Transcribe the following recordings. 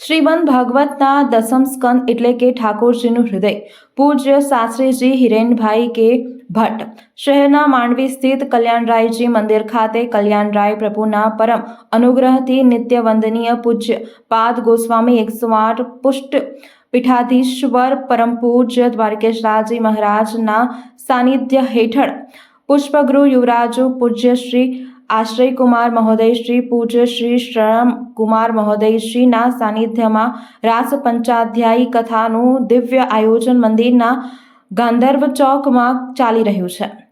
શ્રીમદ ભાગવતના દસમ સ્કંદ એટલે કે ઠાકોરજીનું હૃદય. પૂજ્ય શાસ્ત્રીજી હિરેનભાઈ કે ભટ્ટ. શહેરના માંડવી સ્થિત કલ્યાણરાયજી મંદિર ખાતે કલ્યાણરાય પ્રભુના પરમ અનુગ્રહથી નિત્ય વંદનીય પૂજ્ય પાદ ગોસ્વામી એકસો આઠ પુષ્ટ પીઠાધીશ્વર પરમ પૂજ્ય દ્વારકેશરાજી મહારાજના સાનિધ્ય હેઠળ પુષ્પગૃહ યુવરાજો પૂજ્ય શ્રી આશ્રયકુમાર મહોદય શ્રી પૂજ્ય શ્રી શરણ કુમાર મહોદય શ્રીના સાનિધ્યમાં રાસ પંચાધ્યાયી કથાનું દિવ્ય આયોજન મંદિરના ગાંધર્વ ચોકમાં ચાલી રહ્યું છે.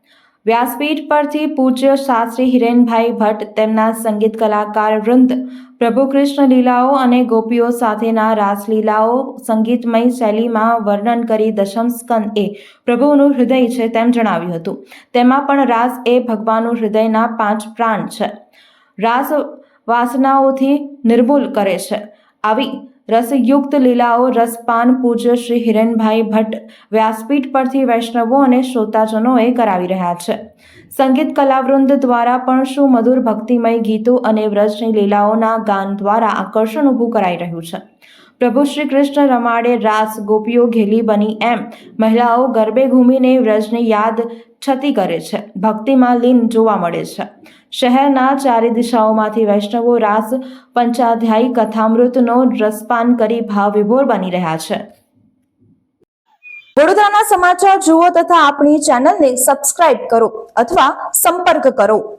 વ્યાસપીઠ પરથી પૂજ્ય શાસ્ત્રી હિરેનભાઈ ભટ્ટ તેમના સંગીત કલાકાર વૃંદ, પ્રભુ કૃષ્ણ લીલાઓ અને ગોપીઓ સાથેના રાસલીલાઓ સંગીતમય શૈલીમાં વર્ણન કરી દશમ સ્કંદ એ પ્રભુનું હૃદય છે તેમ જણાવ્યું હતું. તેમાં પણ રાસ એ ભગવાનનું હૃદયના પાંચ પ્રાણ છે. રાસ વાસનાઓથી નિર્મૂલ કરે છે. આવી રસયુક્ત લીલાઓ, રસપાન, પૂજ્ય શ્રી હિરેનભાઈ ભટ્ટ વ્યાસપીઠ પરથી વૈષ્ણવો અને શ્રોતાજનોએ કરાવી રહ્યા છે. સંગીત કલાવૃંદ દ્વારા પણ શું મધુર ભક્તિમય ગીતો અને વ્રજની લીલાઓના ગાન દ્વારા આકર્ષણ ઊભું કરાઈ રહ્યું છે. પ્રભુ શ્રી કૃષ્ણ રમાડે રાસ, ગોપીઓ ઘેલી બની એમ. મહિલાઓ ગરબે ઘૂમીને વ્રજની યાદ છતી કરે છે. ભક્તિમાં લીન જોવા મળે છે. શહેરના ચારે દિશાઓમાંથી વૈષ્ણવો રાસ, પંચાધ્યાયી કથામૃતનો રસપાન કરી ભાવ વિભોર બની રહ્યા છે. વડોદરાના સમાચાર જુઓ તથા આપણી ચેનલને સબસ્ક્રાઇબ કરો અથવા સંપર્ક કરો.